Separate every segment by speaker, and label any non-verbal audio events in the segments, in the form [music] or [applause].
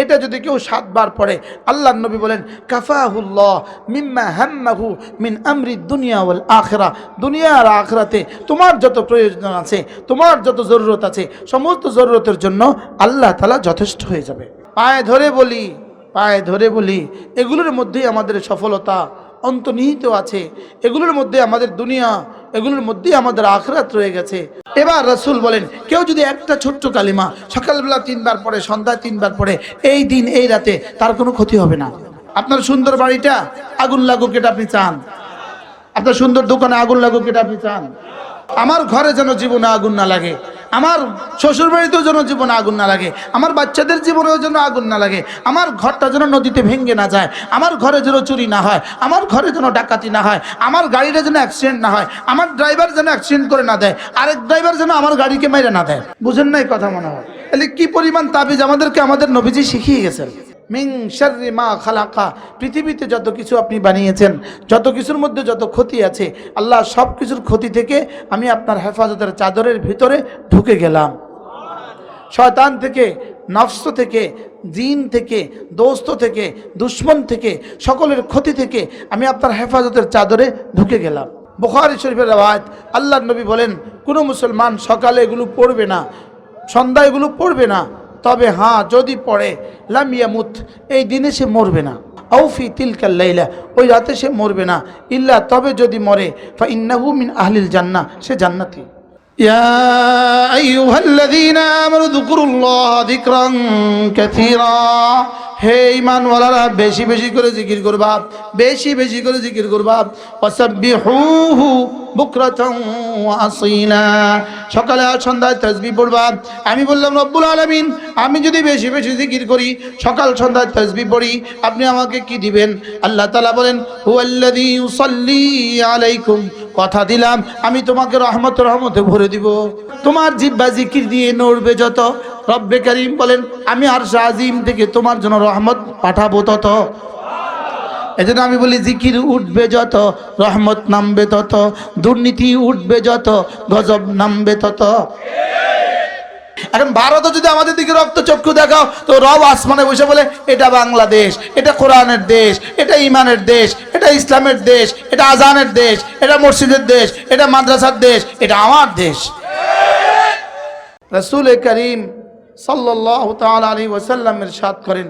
Speaker 1: এটা যদি কেউ সাতবার পড়ে, আল্লাহ নবী বলেন, কাফাহুল্লাহ মিম্মা হাম্মাহু মিন আমরি দুনিয়া ওয়াল আখরা। দুনিয়া আর আখরাতে তোমার যত প্রয়োজন আছে, তোমার যত জরুরত আছে, সমস্ত জরুরতের জন্য আল্লাহ তালা যথেষ্ট হয়ে যাবে। পায়ে ধরে বলি, পায়ে ধরে বলি, এগুলোর মধ্যেই আমাদের সফলতা। অন্তর্নিহিত আছে। এগুলোর মধ্যে আমাদের দুনিয়া, এগুলোর মধ্যেই আমাদের আখরাত রয়ে গেছে। এবার রসুল বলেন, কেউ যদি একটা ছোট্ট কালিমা সকালবেলা তিনবার পড়ে, সন্ধ্যায় তিনবার পড়ে, এই দিন, এই রাতে তার কোনো ক্ষতি হবে না। আপনার সুন্দর বাড়িটা আগুন লাগুক এটা আপনি চান। আপনার সুন্দর দোকানে আগুন লাগুক এটা আপনি চান। আমার ঘরে যেন জীবনে আগুন না লাগে। আমার শ্বশুর বাড়িতেও যেন জীবনে আগুন না লাগে, আমার বাচ্চাদের জীবনেও যেন আগুন না লাগে, আমার ঘরটা যেন নদীতে ভেঙে না যায়, আমার ঘরে যেন চুরি না হয়, আমার ঘরে যেন ডাকাতি না হয়, আমার গাড়িটা যেন অ্যাক্সিডেন্ট না হয়, আমার ড্রাইভার যেন অ্যাক্সিডেন্ট করে না দেয়, আরেক ড্রাইভার যেন আমার গাড়িকে মেরে না দেয়। বুঝেন না এই কথা মনে হয়। তাহলে কি পরিমাণ তাবিজ আমাদেরকে আমাদের নবীজি শিখিয়ে গেছেন? মিং শাররি মা খালাকা। পৃথিবীতে যত কিছু আপনি বানিয়েছেন, যত কিছুর মধ্যে যত ক্ষতি আছে, আল্লাহ সব কিছুর ক্ষতি থেকে আমি আপনার হেফাজতের চাদরের ভিতরে ঢুকে গেলাম। শয়তান থেকে, নফস থেকে, জিন থেকে, দোস্ত থেকে, দুশ্মন থেকে, সকলের ক্ষতি থেকে আমি আপনার হেফাজতের চাদরে ঢুকে গেলাম। বুখারি শরীফের আওয়াজ আল্লাহ নবী বলেন, কোনো মুসলমান সকালে এগুলো পড়বে না সন্ধ্যা এগুলো পড়বে না তবে হ্যাঁ যদি পড়ে লামিয়ামুত এই দিনে সে মরবে না আউফি তিলকাল লাইলা ওই রাতে সে মরবে না ইল্লা তবে যদি মরে ফা ইন্নাহু মিন আহলিল জান্নাহ সে জান্নাতি يا أيها الذين آمنوا اذكروا الله ذكرا كثيرا হে ইমানওয়ালারা বেশি বেশি করে জিকির করবা, বেশি বেশি করে জিকির করবা। ওয়াসাব্বিহুহু হু আসীলা। সকালে আর সন্ধ্যায় তাসবিহ পড়বা। আমি বললাম, রব্বুল আলামিন, আমি যদি বেশি বেশি জিকির করি, সকাল সন্ধ্যায় তাসবিহ পড়ি, আপনি আমাকে কি দিবেন? আল্লাহ তাআলা বলেন, হুয়াল্লাযী ইউসাল্লি আলাইকুম। কথা দিলাম, আমি তোমাকে রহমত রহমতে ভরে দিব। তোমার জিব্বা জিকির দিয়ে নড়বে যত রব্বে করিম বলেন, আমি আর আজিম থেকে তোমার জন্য রহমত পাঠাবো তত। এজন্য আমি বলি, জিকির উঠবে যত, রহমত নামবে তত, দুর্নীতি উঠবে যত, গজব নামবে তত। এখন ভারতও যদি আমাদের দিকে রক্ত চক্ষু দেখাও, তো রব আসমানে বসে বলে, এটা বাংলাদেশ, এটা কোরআনের দেশ, এটা ইমানের দেশ, এটা ইসলামের দেশ, এটা আজানের দেশ, এটা মসজিদের দেশ, এটা মাদ্রাসার দেশ, এটা আমার দেশ। রসুল করিম সাল্লাহ তাল আলী ওসাল্লামের সাদ করেন,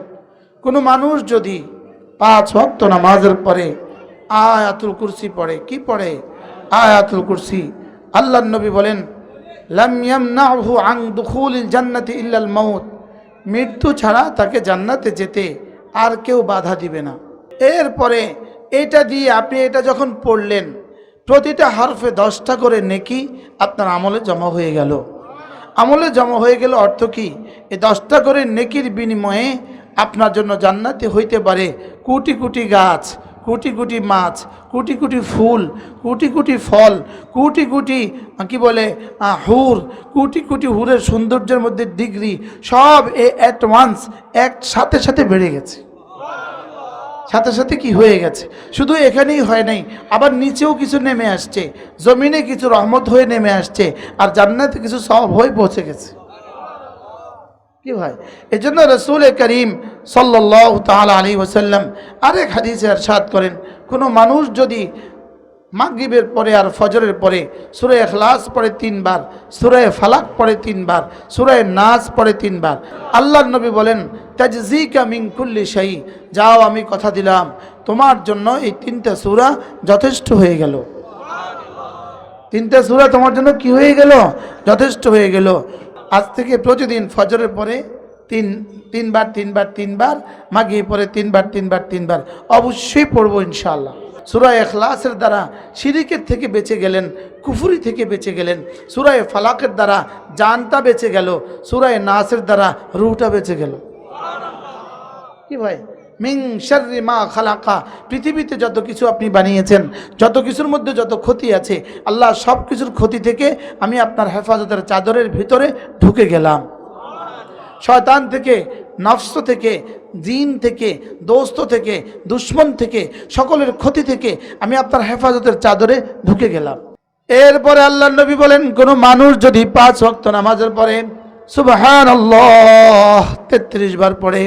Speaker 1: কোনো মানুষ যদি পাঁচ ভক্ত নামাজের পরে আয়াতুল কুরসি পড়ে, কি পড়ে? আয়াতুল কুরসি। আল্লাহ নবী বলেন, লাম ইয়ামনাহু আন দুখুলিল জান্নাতি ইল্লাল মাউত। মৃত্যু ছাড়া তাকে জান্নাতে যেতে আর কেউ বাধা দিবে না। এরপরে এটা দিয়ে আপনি এটা যখন পড়লেন, প্রতিটা হরফে দশটা করে নেকি আপনার আমলে জমা হয়ে গেল। আমলে জমা হয়ে গেল অর্থ কি? এ দশটা করে নেকির বিনিময়ে আপনার জন্য জান্নাতে হইতে পারে কোটি কোটি গাছ, কোটি কোটি মাছ, কোটি কোটি ফুল, কোটি কোটি ফল, কোটি কোটি কি বলে হুর, কোটি কোটি হুরের সৌন্দর্যের মধ্যে ডিগ্রি, সব এ অ্যাট ওয়ান্স এক সাথে সাথে বেড়ে গেছে। সাথে সাথে কি হয়ে গেছে? শুধু এখানেই হয় নাই, আবার নিচেও কিছু নেমে আসছে, জমিনে কিছু রহমত হয়ে নেমে আসছে, আর জান্নাতে কিছু সব হয়ে পৌঁছে গেছে। কি ভাই? এই জন্য রসুল করিম সাল্লাহ তাল আলী ওসাল্লাম আরেক হাদিসে আর সাদ করেন, কোনো মানুষ যদি মাগরিবের পরে আর ফজরের পরে সুরায় এখলাস পড়ে তিনবার সুরায় ফালাক পড়ে তিনবার সুরায় নাচ পড়ে তিনবার। আল্লাহ নবী বলেন তাজিকা মিঙ্কুল্লি শাহী যাও আমি কথা দিলাম, তোমার জন্য এই তিনটা সুরা যথেষ্ট হয়ে গেল। তিনটা সুরা তোমার জন্য কি হয়ে গেল? যথেষ্ট হয়ে গেল। আজ থেকে প্রতিদিন ফজরের পরে তিন, তিনবার তিনবার তিনবার মাগিয়ে পরে তিনবার তিনবার তিনবার, অবশ্যই পড়ব ইনশাআল্লাহ। সুরায় এখলাসের দ্বারা শিরিকের থেকে বেঁচে গেলেন, কুফুরি থেকে বেঁচে গেলেন সুরায় ফালাকের দ্বারা জানটা বেঁচে গেল সুরায় নাসের দ্বারা রুহটা বেঁচে গেল। কি ভাই? মিং শাররি মা খালাকা। পৃথিবীতে যত কিছু আপনি বানিয়েছেন, যত কিছুর মধ্যে যত ক্ষতি আছে, আল্লাহ সব কিছুর ক্ষতি থেকে আমি আপনার হেফাজতের চাদরের ভিতরে ঢুকে গেলাম। শয়তান থেকে নফস থেকে, জিন থেকে, দোস্ত থেকে, দুশ্মন থেকে, সকলের ক্ষতি থেকে আমি আপনার হেফাজতের চাদরে ঢুকে গেলাম। এরপরে আল্লাহ নবী বলেন, কোনো মানুষ যদি পাঁচ ভক্ত নামাজের পরে সুবহান আল্লাহ তেত্রিশ বার পড়ে,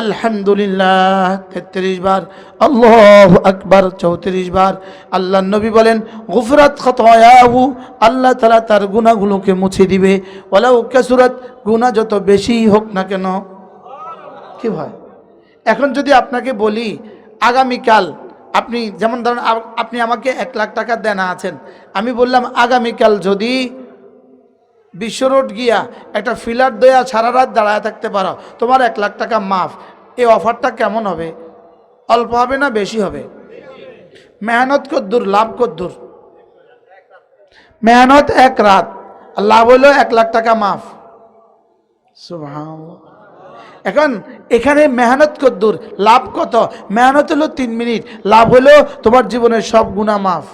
Speaker 1: আলহামদুলিল্লাহ তেত্রিশ বার, আল্লাহ আকবার চৌত্রিশ বার আল্লাহ নবী বলেন, গুফরাত খতয়াহু, আল্লাহ তালা তার গুণাগুলোকে মুছে দিবে। ওলাউ কেসুরাত গুণা যত বেশি হোক না কেন কি হয়। এখন যদি আপনাকে বলি, আগামীকাল আপনি যেমন ধরেন আপনি আমাকে এক লাখ টাকা দেনা আছেন। আমি বললাম, আগামীকাল যদি বিশ্ব রোড গিয়া একটা ফিলার দয়া সারা রাত দাঁড়ায় থাকতে পারো, তোমার এক লাখ টাকা মাফ। এই অফারটা কেমন হবে? অল্প হবে না বেশি হবে? মেহনত কদ্দুর, লাভ কদ্দুর। মেহনত এক রাত। লাভ হলো এক লাখ টাকা মাফ। সুবহানাল্লাহ। এখন এখানে মেহনত কদ্দুর, লাভ কত? মেহনত হলো তিন মিনিট, লাভ হলো তোমার জীবনের সব গুণা মাফ।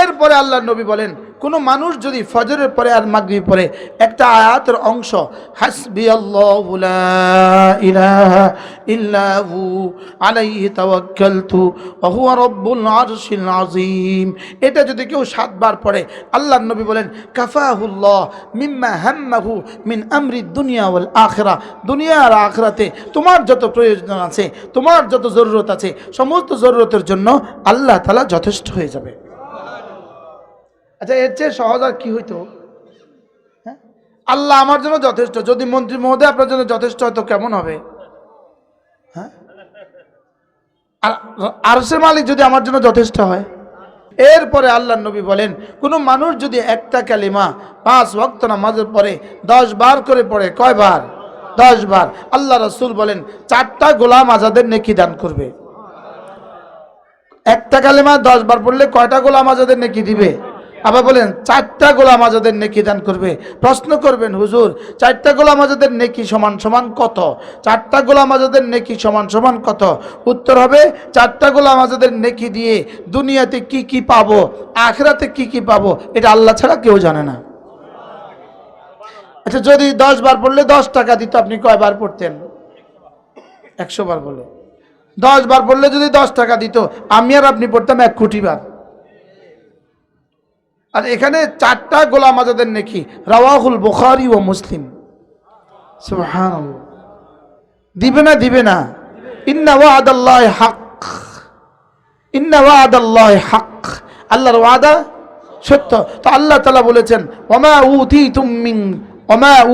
Speaker 1: এরপরে আল্লাহ নবী বলেন, কোনো মানুষ যদি ফজরের পরে আর মাগরিব পরে একটা আয়াতের অংশ হাসবি ইল্লাহু এটা যদি কেউ সাতবার পড়ে, আল্লাহ নবী বলেন কাফাহুল্লাহ মিম্মা হাম্মাহু মিন আমরি দুনিয়া ওয়াল আখিরা। দুনিয়া আর আখিরাতে তোমার যত প্রয়োজন আছে, তোমার যত জরুরত আছে, সমস্ত জরুরতের জন্য আল্লাহ তাআলা যথেষ্ট হয়ে যাবে। আচ্ছা এর চেয়ে সহজ আর কি হইতো? হ্যাঁ? আল্লাহ আমার জন্য যথেষ্ট, যদি মন্ত্রী মহোদয় আপনার জন্য যথেষ্ট হয়তো কেমন হবে? হ্যাঁ? আর মালিক যদি আমার জন্য যথেষ্ট হয়? এরপরে আল্লাহ নবী বলেন, কোনো মানুষ যদি একটা কালিমা পাঁচ ভক্ত নামাজের পরে দশ বার করে পড়ে, কয়বার? দশ বার। আল্লাহ রসুল বলেন, চারটা গোলাম আজাদের নেকি দান করবে। একটা কালেমা দশ বার পড়লে কয়টা গোলাম আজাদের নেকি দিবে? আবার বলেন, চারটা গোলাম আজাদের নেকি দান করবে। প্রশ্ন করবেন, হুজুর, চারটা গোলাম আজাদের নেকি সমান সমান কত? চারটা গোলাম আজাদের নেকি সমান সমান কত? উত্তর হবে, চারটা গোলাম আজাদের নেকি দিয়ে দুনিয়াতে কি কি পাবো, আখরাতে কি কি পাবো, এটা আল্লাহ ছাড়া কেউ জানে না। আচ্ছা যদি দশ বার পড়লে দশ টাকা দিত, আপনি কয়বার পড়তেন? একশো বার বলে। দশ বার পড়লে যদি দশ টাকা দিত, আমি আর আপনি পড়তাম এক কোটি বার। আর এখানে চারটা গোলাম আজাদের নেকি, রাওয়াহুল বুখারি ও মুসলিম। দিবে না দিবে না। ইন্না ওয়াদাল্লাহ হাক। ইন্না ওয়াদাল্লাহ হাক। আল্লাহর ওয়াদা সত্য। তো আল্লাহ তালা বলেছেন ওমা উতিতুম মিন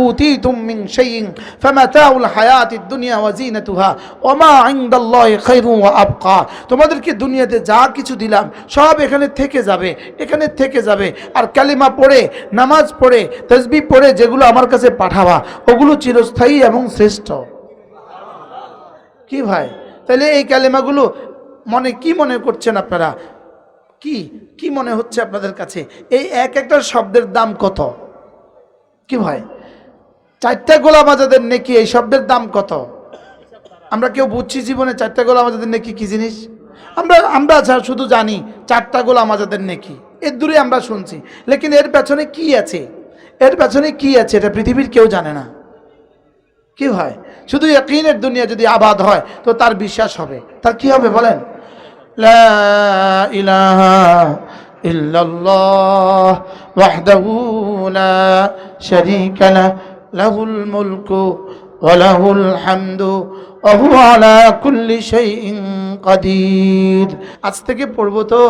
Speaker 1: উতিতুম মিন শাইইন ফামাতাউল হায়াতিদ দুনিয়া ওয়া জিনাতুহা ওমা ইনদাল্লাহি খায়রুন ওয়া আবকা। তোমাদেরকে দুনিয়াতে যা কিছু দিলাম, সব এখানে থেকে যাবে, এখানে থেকে যাবে। আর কালিমা পড়ে, নামাজ পড়ে তসবিহ পড়ে, যেগুলো আমার কাছে পাঠাবা, ওগুলো চিরস্থায়ী এবং শ্রেষ্ঠ। কি ভাই? তাহলে এই কালেমাগুলো মনে, কি মনে করছেন আপনারা? কি কি মনে হচ্ছে আপনাদের কাছে? এই এক একটা শব্দের দাম কত? কি ভাই? চারটা গোলাম আজাদের নেকি, এই শব্দের দাম কত? আমরা কেউ বুঝছি জীবনে চারটা গোলাম আজাদের নেকি কি জিনিস? আমরা আমরা শুধু জানি, চারটা গোলাম আজাদের নেকি। এর দূরে আমরা শুনছি। লেকিন এর পেছনে কি আছে? এর পেছনে কি আছে? এটা পৃথিবীর কেউ জানে না। কি হয়? শুধু ইয়াকিনের দুনিয়া যদি আবাদ হয়, তো তার বিশ্বাস হবে। তার কি হবে বলেন? লা ইলাহা ওয়াহদাহু লা শারীকা লাহ লাহুল মুলকু ওয়া লাহুল হামদু ওয়া হুয়া আলা কুল্লি শাইইন কাদির। আজ থেকে পড়ব তো?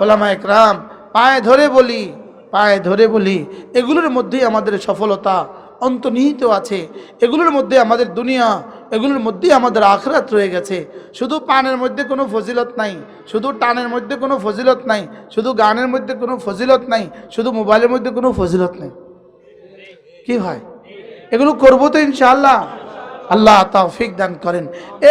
Speaker 1: ওলামা একরাম, পায়ে ধরে বলি, পায়ে ধরে বলি, এগুলোর মধ্যেই আমাদের সফলতা অন্তর্নিহিত আছে। এগুলোর মধ্যে আমাদের দুনিয়া এগুলোর মধ্যেই আমাদের আখরাত রয়ে গেছে। শুধু পানের মধ্যে কোনো ফজিলত নাই, শুধু টানের মধ্যে কোনো ফজিলত নাই, শুধু গানের মধ্যে কোনো ফজিলত নাই, শুধু মোবাইলের মধ্যে কোনো ফজিলত নেই। কি হয়? এগুলো করব তো ইনশাআল্লাহ। আল্লাহ তৌফিক দান করেন।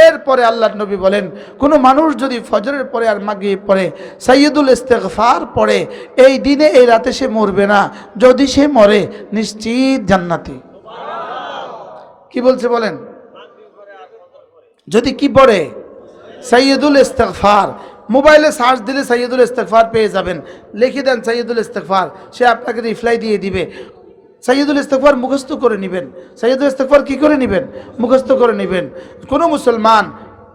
Speaker 1: এরপরে আল্লাহ নবী বলেন, কোনো মানুষ যদি ফজরের পরে আর মাগিয়ে পড়ে সৈয়দুল ইস্তেগফার পড়ে, এই দিনে, এই রাতে সে মরবে না। যদি সে মরে, নিশ্চিত জান্নাতি। কি বলছে বলেন? যদি কি পড়ে? সৈয়দুল ইস্তেগফার। মোবাইলে সার্চ দিলে সৈয়দুল ইস্তেগফার পেয়ে যাবেন। লিখে দেন সৈয়দুল ইস্তেগফার। সে আপনাকে রিপ্লাই দিয়ে দিবে। সৈয়দুল ইস্তেগফার মুখস্থ করে নেবেন। সৈয়দুল ইস্তেগফার কি করে নেবেন? মুখস্থ করে নেবেন। কোনো মুসলমান,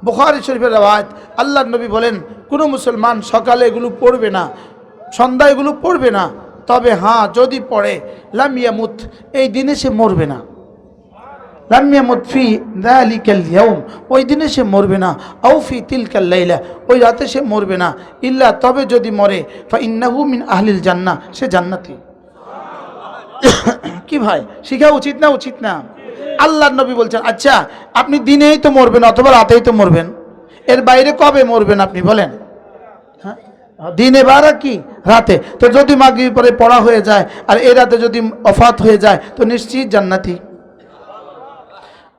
Speaker 1: বুখারি শরীফের রাওয়াত আল্লাহ নবী বলেন, কোনো মুসলমান সকালে এগুলো পড়বে না সন্ধ্যা এগুলো পড়বে না। তবে হ্যাঁ যদি পড়ে লামিয়ামুত এই দিনে সে মরবে না। লামিয়ামুত ফি দালিকাল ইয়াউম। ওই দিনে সে মরবে না। আও ফি তিলকাল লাইলা। ওই রাতে সে মরবে না। ইল্লা তবে যদি মরে ইন্নাহু মিন আহলিল জান্নাহ। সে জান্নাতি। [coughs] কি ভাই? শিখা উচিত না উচিত না? আল্লাহ নবী বলছেন আচ্ছা আপনি দিনেই তো মরবেন অথবা রাতেই তো মরবেন। এর বাইরে কবে মরবেন আপনি বলেন? হ্যাঁ? দিনে বারা কি? রাতে। তো যদি মাগি পরে পড়া হয়ে যায়, আর এ রাতে যদি অফাত হয়ে যায়, তো নিশ্চিত জান্নাতি।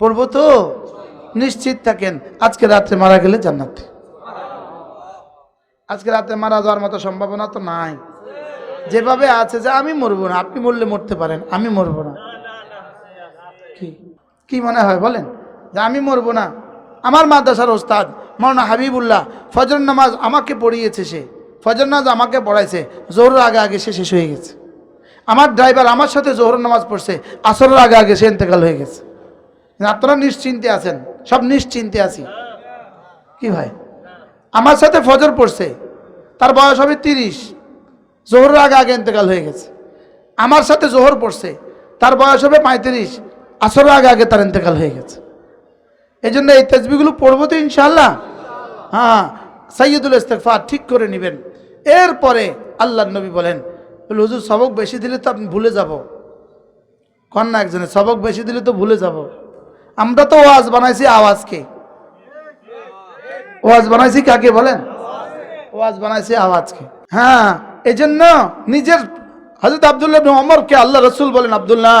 Speaker 1: পড়ব তো। নিশ্চিত থাকেন, আজকে রাত্রে মারা গেলে জান্নাতে। আজকে রাতে মারা যাওয়ার মতো সম্ভাবনা তো নাই। যেভাবে আছে যে আমি মরবো না, আপনি মরলে মরতে পারেন, আমি মরবো না। কি? কি মনে হয় বলেন? যে আমি মরবো না। আমার মাদ্রাসার ওস্তাদ মৌলানা হাবিবুল্লাহ ফজর নামাজ আমাকে পড়িয়েছে সে। ফজর নামাজ আমাকে পড়াইছে জোর আগে আগে সে শেষ হয়ে গেছে। আমার ড্রাইভার আমার সাথে জোহর নামাজ পড়ছে, আসরের আগে আগে সে ইন্তেকাল হয়ে গেছে। আপনারা নিশ্চিন্তে আছেন, সব নিশ্চিন্তে আছি। কি ভাই আমার সাথে ফজর পড়ছে, তার বয়স হবে তিরিশ, জোহরের আগে আগে ইন্তেকাল হয়ে গেছে। আমার সাথে জোহর পড়ছে, তার বয়স হবে পঁয়ত্রিশ, আসরের আগে আগে তার ইন্তেকাল হয়ে গেছে। এই জন্য এই তেজবিগুলো পড়ব তো ইনশাল্লাহ হ্যাঁ সাইয়দুল ইস্তেকফার ঠিক করে নেবেন। এরপরে আল্লাহ নবী বলেন বলে, হুজুর সবক বেশি দিলে তো আপনি ভুলে যাব। কন্যা একজনে সবক বেশি দিলে তো ভুলে যাব। আমরা তো ওয়াজ বানাইছি আওয়াজকে। ওয়াজ বানাইছি কাকে বলেন? ওয়াজ বানাইছি আওয়াজকে। হ্যাঁ এই জন্য নিজের হজরত আবদুল্লাহ ওমরকে আল্লাহ রসুল বলেন আবদুল্লাহ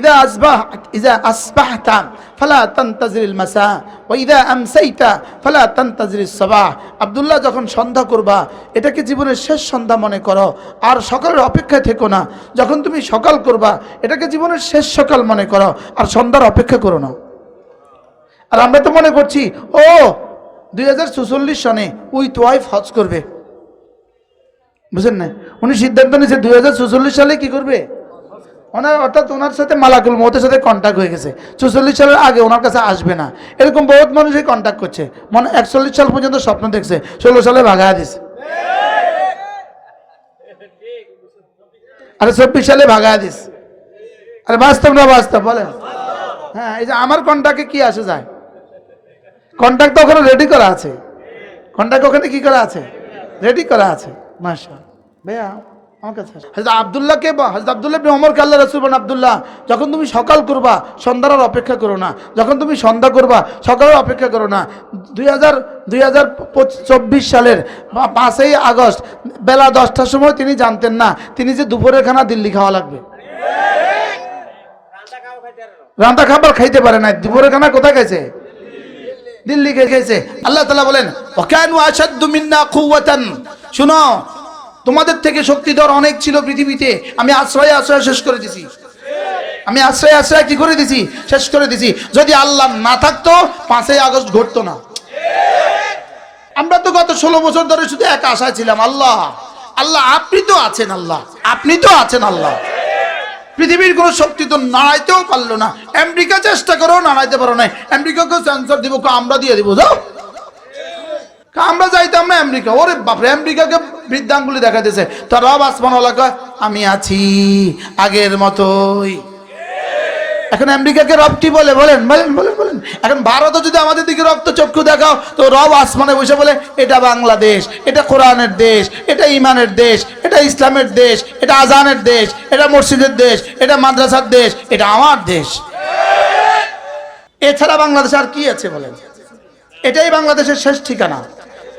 Speaker 1: আসবাহ ইদা আসবাহতা ফালা তান্তাজিরিল মাসা ও ইদা আমসাইতা ফালা তান্তাজিরিস সাবাহ আবদুল্লাহ যখন সন্ধ্যা করবা, এটাকে জীবনের শেষ সন্ধ্যা মনে করো। আর সকালের অপেক্ষায় থেকো না। যখন তুমি সকাল করবা, এটাকে জীবনের শেষ সকাল মনে করো। আর সন্ধ্যার অপেক্ষা করো না। আর আমরা তো মনে করছি, ও, দুই সনে উইথ ওয়াইফ হজ করবে। বুঝলেন না উনি সিদ্ধান্ত নিয়েছে, দুই সালে কি করবে? ওনার অর্থাৎ ওনার সাথে মালাকুল মতের সাথে কন্ট্যাক্ট হয়ে গেছে। চুচল্লিশ সালের আগে ওনার কাছে আসবে না। এরকম বহুত মানুষই কন্ট্যাক্ট করছে। মনে একচল্লিশ সাল পর্যন্ত স্বপ্ন দেখছে। ষোলো সালে ভাগায় দিছে। আরে চব্বিশ সালে ভাগায় দিস আরে বাস্তব না বাস্তব, বলেন। হ্যাঁ এই যে আমার কন্ট্যাক্টে কি আসে যায়? কন্ট্যাক্ট তো ওখানে রেডি করা আছে। কন্ট্যাক্ট ওখানে কি করা আছে? রেডি করা আছে। মাসা ভাইয়া আমার কাছে হজরত আবদুল্লাহকে হজরত আবদুল্লাহ বান আবদুল্লাহ, যখন তুমি সকাল করবা, সন্ধ্যার অপেক্ষা করো না। যখন তুমি সন্ধ্যা করবা সকালের অপেক্ষা করো না। দুই হাজার দুই হাজার চব্বিশ সালের পাঁচই আগস্ট, বেলা দশটার সময় তিনি জানতেন না, তিনি যে দুপুরের খানা দিল্লি খাওয়া লাগবে। রান্না খাবার খাইতে পারে না দুপুরের খানা কোথায় গেছে দিল্লি খেয়ে খেয়েছে আল্লাহ তালা বলেন ওকানু আসাদ্দু মিন্না কুওয়াতান। শুনো তোমাদের থেকে শক্তিধর অনেক ছিল পৃথিবীতে। আমি আশ্রয় আশ্রয় শেষ করে দিছি। আমি আশ্রয় আশ্রয় কি করে দিছি? শেষ করে দিছি। যদি আল্লাহ না থাকতো, পাঁচই আগস্ট ঘটতো না। আমরা তো গত ষোলো বছর ধরে শুধু এক আশায় ছিলাম, আল্লাহ আল্লাহ, আপনি তো আছেন আল্লাহ, আপনি তো আছেন আল্লাহ। পৃথিবীর কোনো শক্তি তো নাড়াইতেও পারল না। আমেরিকা চেষ্টা করেও নাড়াইতে পারো না আমেরিকাকে সেন্সর দিব আমরা দিয়ে দিব, যাও। আমরা যাইতাম না আমেরিকা। ওরে বাপরে, আমেরিকাকে বৃদ্ধাঙ্গুলি দেখাতেছে তো রব আসমান কয়, আমি আছি, আগের মতোই। এখন আমেরিকাকে রবটি বলে? বলেন বলেন বলেন বলেন। এখন ভারতও যদি আমাদের দিকে রক্ত চক্ষু দেখাও, তো রব আসমানে বসে বলে, এটা বাংলাদেশ, এটা কোরআনের দেশ, এটা ইমানের দেশ, এটা ইসলামের দেশ, এটা আজানের দেশ, এটা মসজিদের দেশ, এটা মাদ্রাসার দেশ, এটা আমার দেশ। এছাড়া বাংলাদেশে আর কি আছে বলেন? এটাই বাংলাদেশের শেষ ঠিকানা।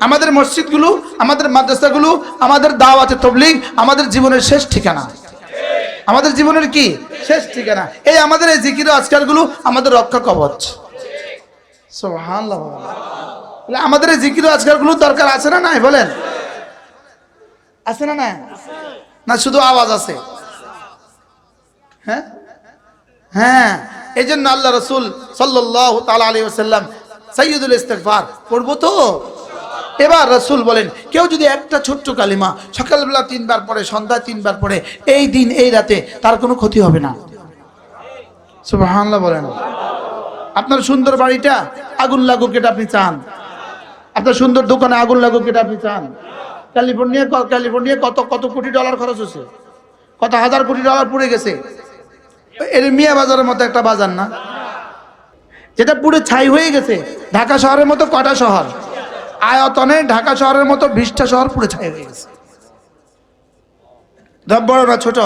Speaker 1: আমাদের মসজিদগুলো, আমাদের মাদ্রাসাগুলো, আমাদের দাওয়াতে তবলিগ, আমাদের জীবনের শেষ ঠিকানা। আমাদের জীবনের কি? শেষ ঠিকানা। এই আমাদের এই জিকির আজকালগুলো আমাদের রক্ষা কবচ। আমাদের এই জিকির আজকালগুলো দরকার আছে না নাই? বলেন। আছে না না না, শুধু আওয়াজ আছে। হ্যাঁ? হ্যাঁ। এই জন্য আল্লাহ রসুল সাল্লাহ তালা আলী ওসাল্লাম সৈয়দুল ইস্তেকফার পড়ব তো? এবার রসুল বলেন, কেউ যদি একটা ছোট্ট কালিমা সকালবেলা তিনবার পড়ে, সন্ধ্যায় তিনবার পড়ে, এই দিন, এই রাতে তার কোনো ক্ষতি হবে না। বলেন। আপনার সুন্দর বাড়িটা আগুন লাগুক এটা আপনি চান। আপনার সুন্দর দোকানে আগুন লাগুক এটা আপনি চান। ক্যালিফোর্নিয়া ক্যালিফোর্নিয়া কত কত কোটি ডলার খরচ হচ্ছে কত হাজার কোটি ডলার পড়ে গেছে? এর মিয়া বাজারের মতো একটা বাজার না? যেটা পুরো ছাই হয়ে গেছে, ঢাকা শহরের মতো কটা শহর? আয়তনে ঢাকা শহরের মতো বিশটা শহর পুরো ছাই হয়ে গেছে। বড় না ছোট,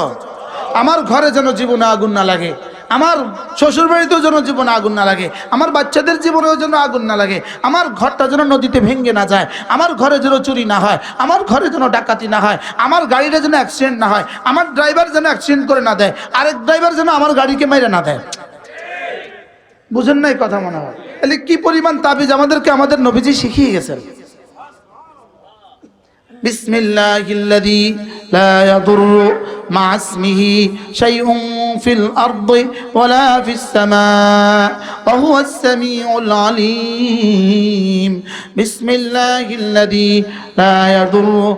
Speaker 1: আমার ঘরে যেন জীবনে আগুন না লাগে, আমার শ্বশুর বাড়িতেও যেন জীবনে আগুন না লাগে, আমার বাচ্চাদের জীবনেও যেন আগুন না লাগে, আমার ঘরটা যেন নদীতে ভেঙে না যায়, আমার ঘরে যেন চুরি না হয়, আমার ঘরে যেন ডাকাতি না হয়, আমার গাড়িটা যেন অ্যাক্সিডেন্ট না হয়, আমার ড্রাইভার যেন অ্যাক্সিডেন্ট করে না দেয়, আরেক ড্রাইভার যেন আমার গাড়িকে মেরে না দেয়। বুঝেন না এই কথা মনে হয়। তাহলে কি পরিমাণ তাবিজ আমাদেরকে আমাদের নবীজি শিখিয়ে গেছেন بسم الله الذي لا يضر مع اسمه شيء في الأرض ولا في السماء وهو السميع العليم بسم الله الذي لا يضر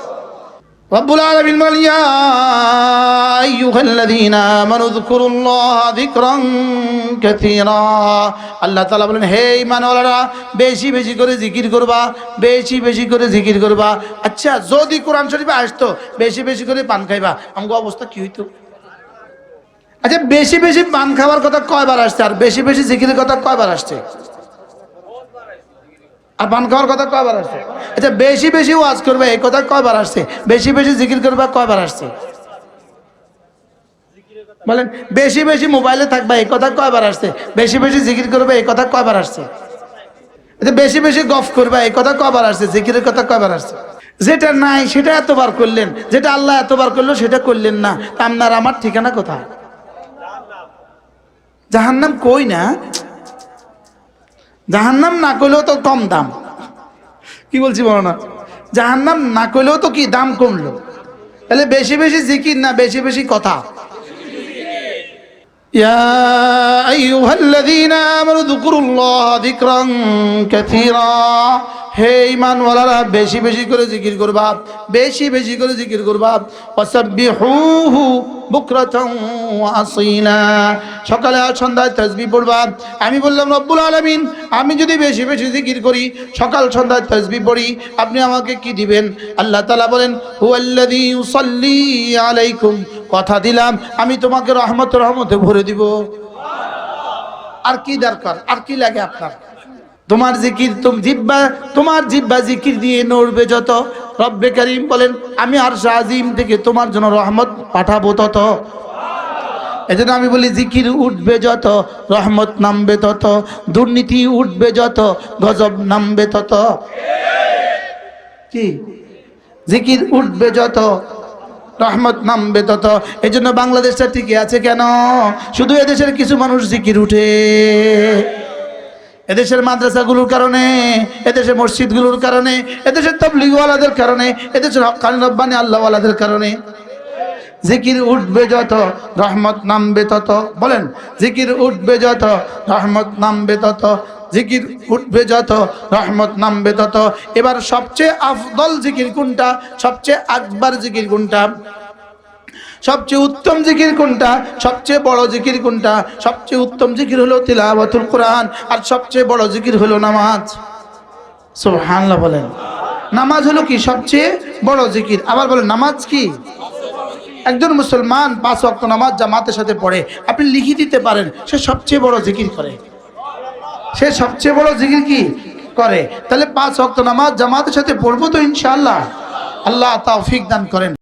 Speaker 1: রব্বুল আলমিন বলেন, ইয়া আইয়ুহাল্লাযীনা আমানু যকুরুল্লাহা যিকরান কাসীরা। আল্লাহ তাআলা বলেন, হে ঈমানওয়ালারা, বেশি বেশি করে জিকির করবা, বেশি বেশি করে জিকির করবা। আচ্ছা যদি কোরআন শরীফে আসতো, বেশি বেশি করে পান খাইবা, আমগো অবস্থা কি হইতো? আচ্ছা বেশি বেশি পান খাওয়ার কথা কয়বার আসছে, আর বেশি বেশি জিকিরের কথা কয়বার আসছে? আর পান খাওয়ার কথা কয়বার আসছে? আচ্ছা বেশি বেশি ওয়াজ করবে, এই কথা কয়বার আসছে? বেশি বেশি জিকির করবে, কয়বার আসছে? বলেন, বেশি বেশি মোবাইলে থাকবে, এই কথা কয়বার আসছে? বেশি বেশি জিকির করবে, এই কথা কয়বার আসছে? আচ্ছা বেশি বেশি গফ করবে, এই কথা কয়বার আসছে? জিকিরের কথা কয়বার আসছে? যেটা নাই, সেটা এতবার করলেন, যেটা আল্লাহ এতবার করল, সেটা করলেন না। আপনার আমার ঠিকানা কোথায়? জাহান্নাম কই না? জাহান্নাম না করলেও তো কম দাম। কি বলছি বলো না? জাহান্নাম না করলেও তো কি দাম কমলো? তাহলে বেশি বেশি জিকির না বেশি বেশি কথা? يا أيها الذين آمنوا اذكروا الله ذكرا كثيرا হে ইমানওয়ালারা বেশি বেশি করে জিকির করবা বেশি বেশি করে জিকির করবা ওয়াসাব্বিহুহু বুকরাতাও ওয়া আসীলা সকালে আর সন্ধ্যায় তাসবিহ পড়বা আমি বললাম রব্বুল আলামিন আমি যদি বেশি বেশি জিকির করি সকাল সন্ধ্যায় তাসবিহ পড়ি আপনি আমাকে কি দিবেন আল্লাহ তাআলা বলেন হুয়াল্লাযী ইউসাল্লি আলাইকুম কথা দিলাম, আমি তোমাকে রহমত রহমতে ভরে দিব। আর কি দরকার? আর কি লাগে আপনার? তোমার জিকির তুম জিব্বা, তোমার জিব্বা জিকির দিয়ে নড়বে যত। রব্বে করিম বলেন, আমি আর শাহিম থেকে তোমার জন্য রহমত পাঠাবো তত। এজন্য আমি বলি, জিকির উঠবে যত, রহমত নামবে তত, দুর্নীতি উঠবে যত, গজব নামবে তত। কি? জিকির উঠবে যত রহমত নামবে তত। এই জন্য বাংলাদেশটা টিকে আছে কেন? শুধু এদেশের কিছু মানুষ জিকির উঠে। এদেশের মাদ্রাসাগুলোর কারণে, এদেশের মসজিদগুলোর কারণে, এদেশের তবলিগওয়ালাদের কারণে, এদেশের হকানি রব্বানি আল্লাহওয়ালাদের কারণে। জিকির উঠবে যত, রহমত নামবে তত। বলেন, জিকির উঠবে যত, রহমত নামবে তত। জিকির উঠবে যত, রহমত নামবে তত। এবার সবচেয়ে আফদল জিকির কোনটা? সবচেয়ে আকবার জিকির কোনটা? সবচেয়ে উত্তম জিকির কোনটা? সবচেয়ে বড় জিকির কোনটা? সবচেয়ে উত্তম জিকির হলো তিলাওয়াতুল কোরআন, আর সবচেয়ে বড় জিকির হলো নামাজ। সুবহানাল্লাহ বলেন। নামাজ হলো কি? সবচেয়ে বড় জিকির। আবার বলেন, নামাজ কি? একজন মুসলমান পাঁচ ওয়াক্ত নামাজ জামাতের সাথে পড়ে, আপনি লিখে দিতে পারেন, সে সবচেয়ে বড় জিকির করে। সে সবচেয়ে বড় জিকির কি? করে। তাহলে পাঁচ অক্ত নামাজ জামাতের সাথে পড়ব তো ইনশাআল্লাহ। আল্লাহ তাওফিক দান করেন।